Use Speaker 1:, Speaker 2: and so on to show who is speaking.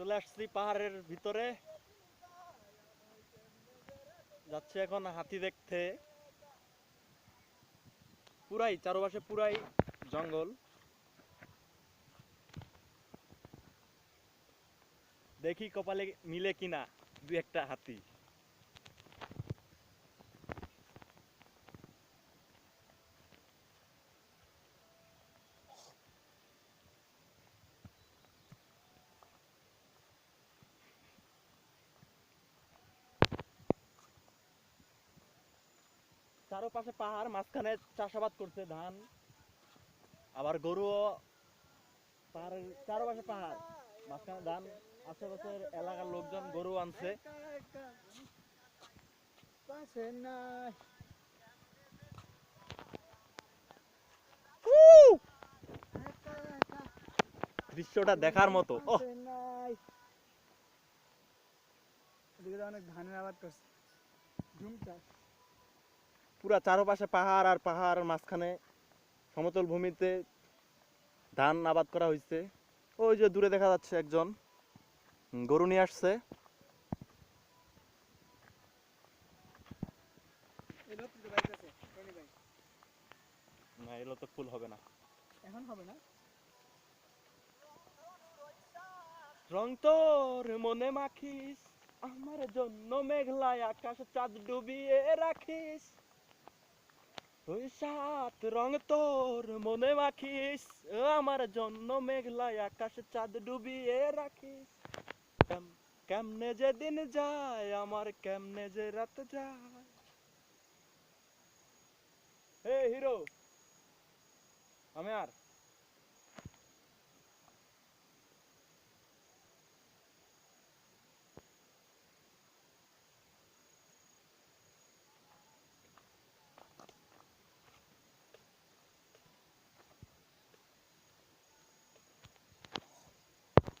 Speaker 1: চলে আসছি পাহাড়ের ভিতরে। যাচ্ছে এখন হাতি দেখতে। পুরাই, চারপাশে পুরাই জঙ্গল। দেখি কপালে মিলে কিনা দু একটা হাতি। চারপাশে পাহাড় মাঝখানে চাষাবাদ করছে ধান আবার গরুও পাহাড়ের চারপাশে পাহাড় মাঝখানে ধান আশেপাশের এলাকার লোকজন গরু আনছে।
Speaker 2: পাশে
Speaker 1: দৃশ্যটা দেখার মতো।
Speaker 2: অনেক ধানের আবাদ করছে। ঝুম চাষ।
Speaker 1: পুরা চারপাশে পাহাড় আর পাহাড় মাঝখানে সমতল ভূমিতে ধান আবাদ করা হয়েছে ওই যে দূরে দেখা যাচ্ছে একজন গরু নিয়ে আসছে।
Speaker 2: এই লোক তো বাইক আছে টনি ভাই
Speaker 1: না এগুলো তো ফুল হবে না।
Speaker 2: এখন হবে না?
Speaker 1: রং তোর মনে মাখিস আমার জন্য মেঘলায় আকাশ চাঁদ ডুবিয়ে রাখিস। ওই রং তোর মনে মাখিস আমার জন্য মেঘলায় আকাশ চাঁদ ডুবিয়ে রাখিস। কেমনে যে দিন যায়, আমার কেমনে যে রাত যায়। হে হিরো, আমি আর